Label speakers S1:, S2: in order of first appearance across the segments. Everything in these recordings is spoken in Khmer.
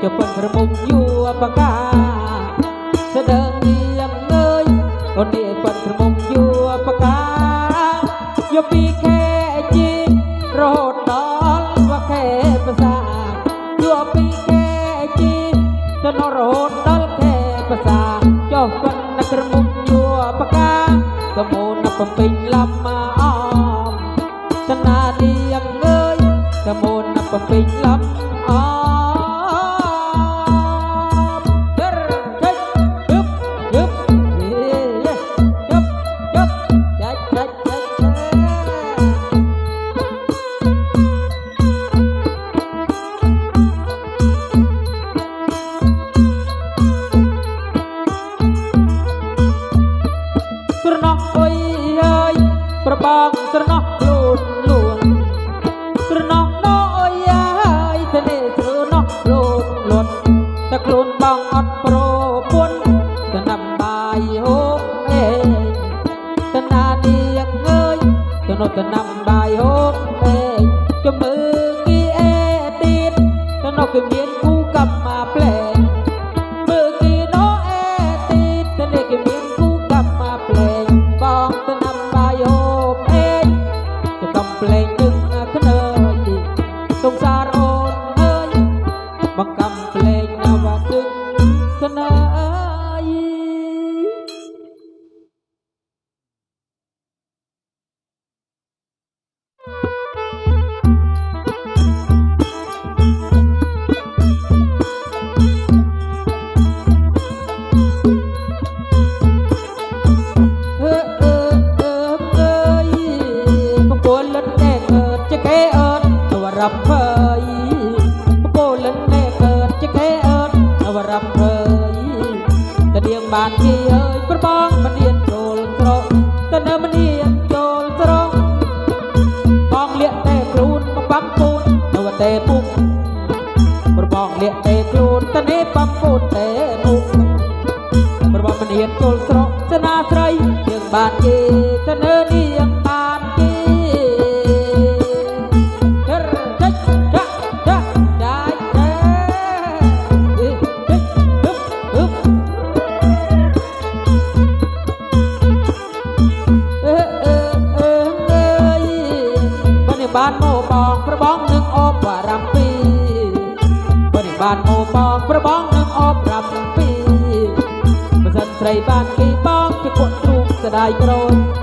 S1: ទៅនេះចុះពិនប្រមុំយួរបកាស្ប្របងស្រណោះខ្លួនលួនស្រណោះណោអើយហើយទៅនេះស្រណោះខ្លួនលត់តែខ្លួនបងអត់ប្រពន្ធទៅណាំបាយហូបអេទៅណានាងអើយទៅនោះទៅណាំបាយហូបអេជំនឿគីអេទៀតទៅនោះគឺ គេអើតអវរំភើយបកូលលិនតែកើតជាគេអើតអវរំភើយតនាងបានគេអើយប្របងមនៀនចូលស្រកតនៅមនៀនចូលស្រកបងលាក់តែខ្លួនមកបាំពូននៅតែពុកប្របងលាក់តែខ្លួនតនេះបាំពូនតែពុកប្រវត្តិមនានចូលស្រកសនាស្រីយើងបានគេ បនិបានមកបងប្របងនឹងអបវរំពីបនិបានមកបងប្របងនឹងអបរំពីបើសិនស្រីបានគេបងជាគាត់ទ្រូងស្ដាយក្រោយ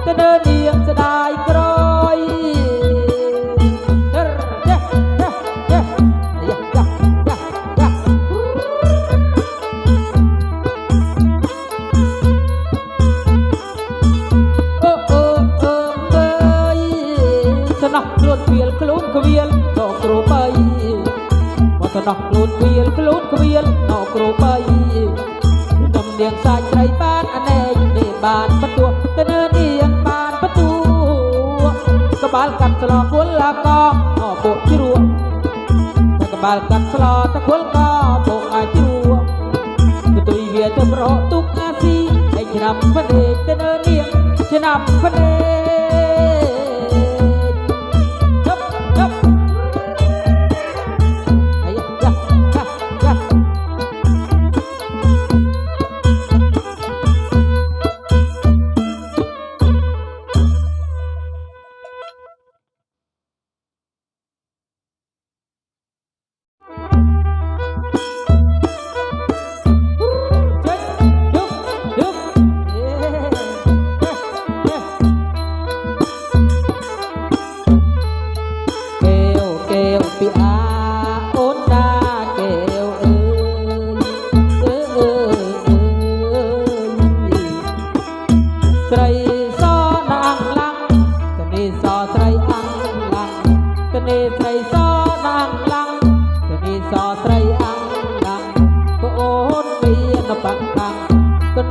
S1: បានអណែកនេះបានបន្ទួទៅនៅនាងបានបន្ទួក្បាលកាត់ស្លោគល់ឡាកអពុកជ្រួតែក្បាលកាត់ស្លោតែគល់កពុកអាចជ្រួកតុយវាទៅប្រកទុកអាស៊ីឯឆ្នាំផ្ដេកទៅនៅនាងឆ្នាំផ្ដេក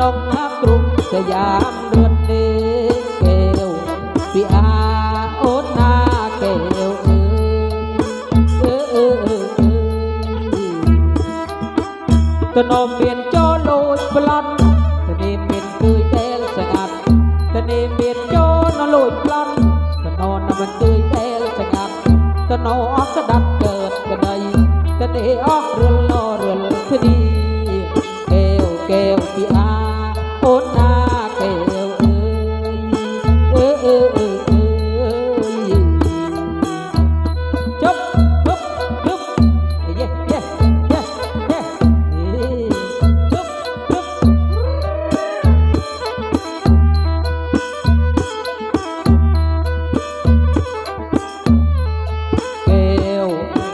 S1: นงฮักกรุงสยามเรือนเลเกลวพี่อาโอนนาเกลเออเออเออเออตนมเปลี่ยนโจโลดปลันตนีเปลี่ยนคือแดงสกัดตนีเปลี่ยนโจนโลดปลันตนอนมันคือเดงสงัดตนอออกสะดัดเกิดกระไดตนีออกเรือ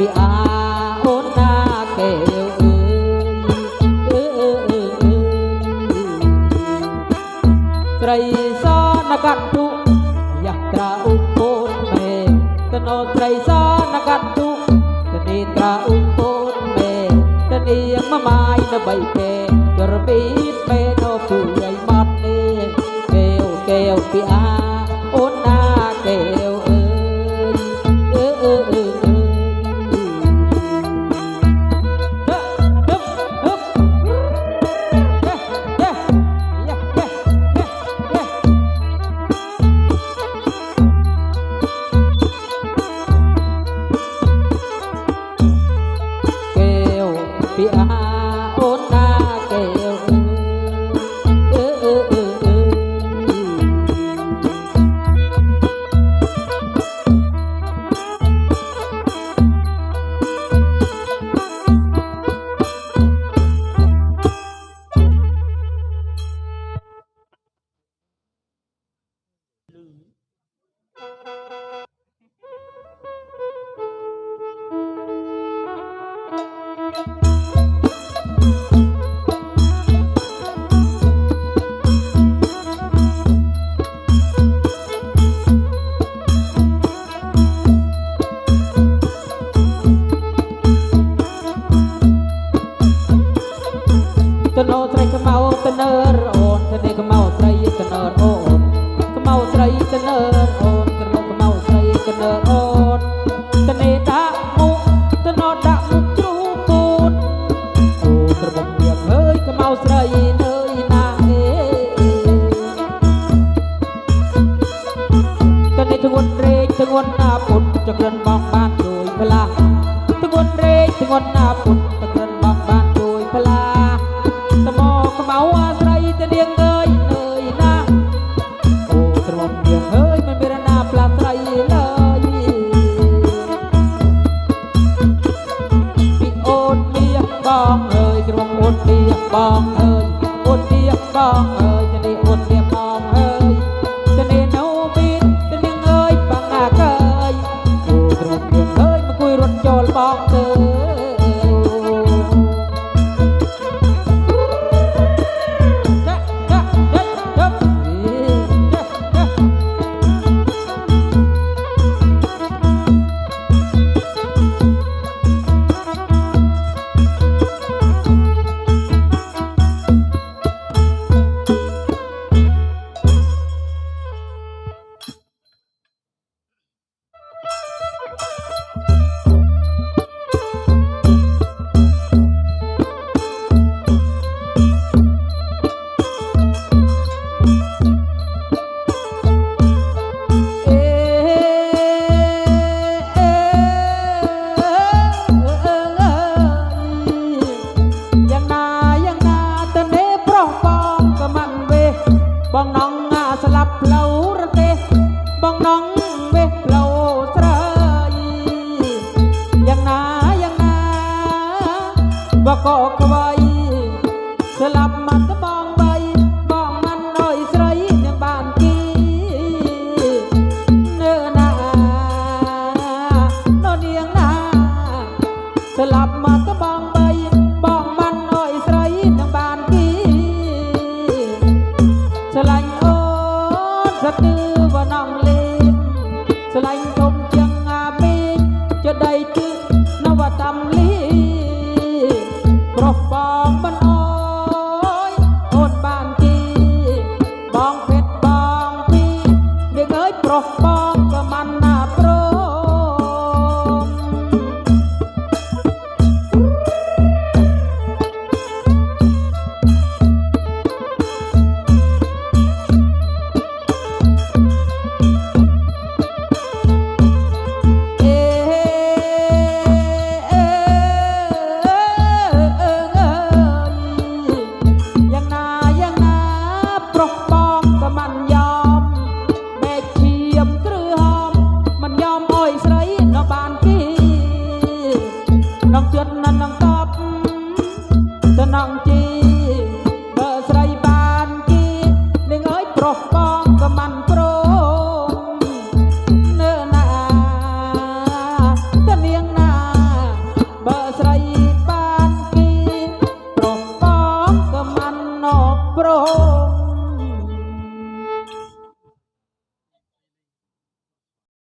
S1: ពីអាអូនតាកែវអើយអឺអឺអឺក្រៃសនកតុយ៉ាត្រាឧបូនមេតនោត្រៃសនកតុតនីត្រាឧបូនមេតនីមម៉ាយនៅបីពេចរពីពេនោគួយម៉ត់នេះកែវកែវពីអា Oh. Oh.